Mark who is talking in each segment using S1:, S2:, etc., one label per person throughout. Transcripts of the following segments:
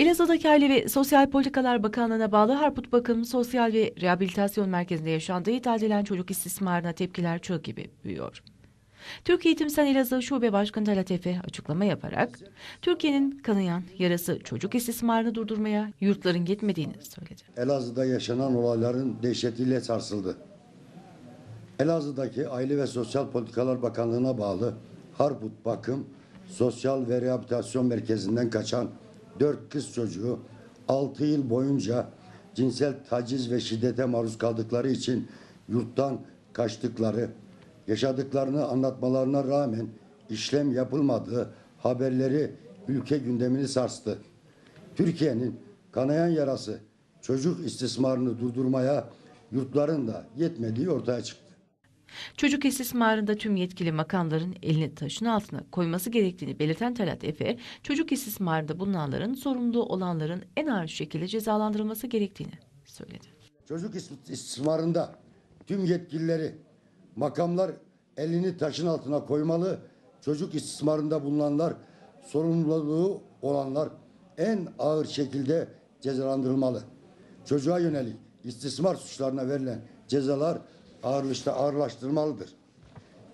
S1: Elazığ'daki Aile ve Sosyal Politikalar Bakanlığı'na bağlı Harput Bakım Sosyal ve Rehabilitasyon Merkezi'nde yaşandığı iddia edilen çocuk istismarına tepkiler çığ gibi büyüyor. Türk Eğitim Sen Elazığ Şube Başkanı Talat Efe açıklama yaparak, Türkiye'nin kanayan yarası çocuk istismarını durdurmaya yurtların yetmediğini söyledi.
S2: Elazığ'da yaşanan olayların dehşetiyle sarsıldı. Elazığ'daki Aile ve Sosyal Politikalar Bakanlığı'na bağlı Harput Bakım Sosyal ve Rehabilitasyon Merkezi'nden kaçan dört kız çocuğu 6 yıl boyunca cinsel taciz ve şiddete maruz kaldıkları için yurttan kaçtıkları, yaşadıklarını anlatmalarına rağmen işlem yapılmadığı haberleri ülke gündemini sarstı. Türkiye'nin kanayan yarası çocuk istismarını durdurmaya yurtların da yetmediği ortaya çıktı.
S1: Çocuk istismarında tüm yetkili makamların elini taşın altına koyması gerektiğini belirten Talat Efe, çocuk istismarında bulunanların sorumlu olanların en ağır şekilde cezalandırılması gerektiğini söyledi.
S2: Çocuk is- istismarında tüm yetkilileri, makamlar elini taşın altına koymalı. Çocuk istismarında bulunanlar, sorumluluğu olanlar en ağır şekilde cezalandırılmalı. Çocuğa yönelik istismar suçlarına verilen cezalar ağırlaştı, ağırlaştırılmalıdır.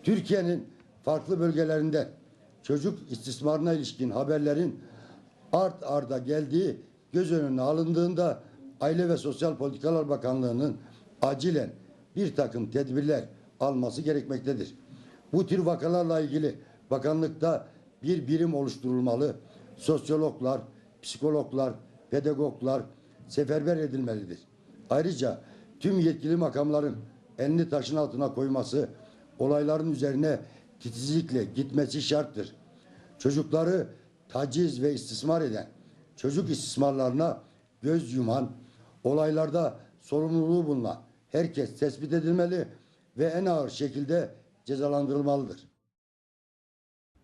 S2: Türkiye'nin farklı bölgelerinde çocuk istismarına ilişkin haberlerin art arda geldiği göz önüne alındığında Aile ve Sosyal Politikalar Bakanlığı'nın acilen bir takım tedbirler alması gerekmektedir. Bu tür vakalarla ilgili bakanlıkta bir birim oluşturulmalı. Sosyologlar, psikologlar, pedagoglar seferber edilmelidir. Ayrıca tüm yetkili makamların elini taşın altına koyması, olayların üzerine titizlikle gitmesi şarttır. Çocukları taciz ve istismar eden, çocuk istismarlarına göz yuman, olaylarda sorumluluğu bulunan herkes tespit edilmeli ve en ağır şekilde cezalandırılmalıdır.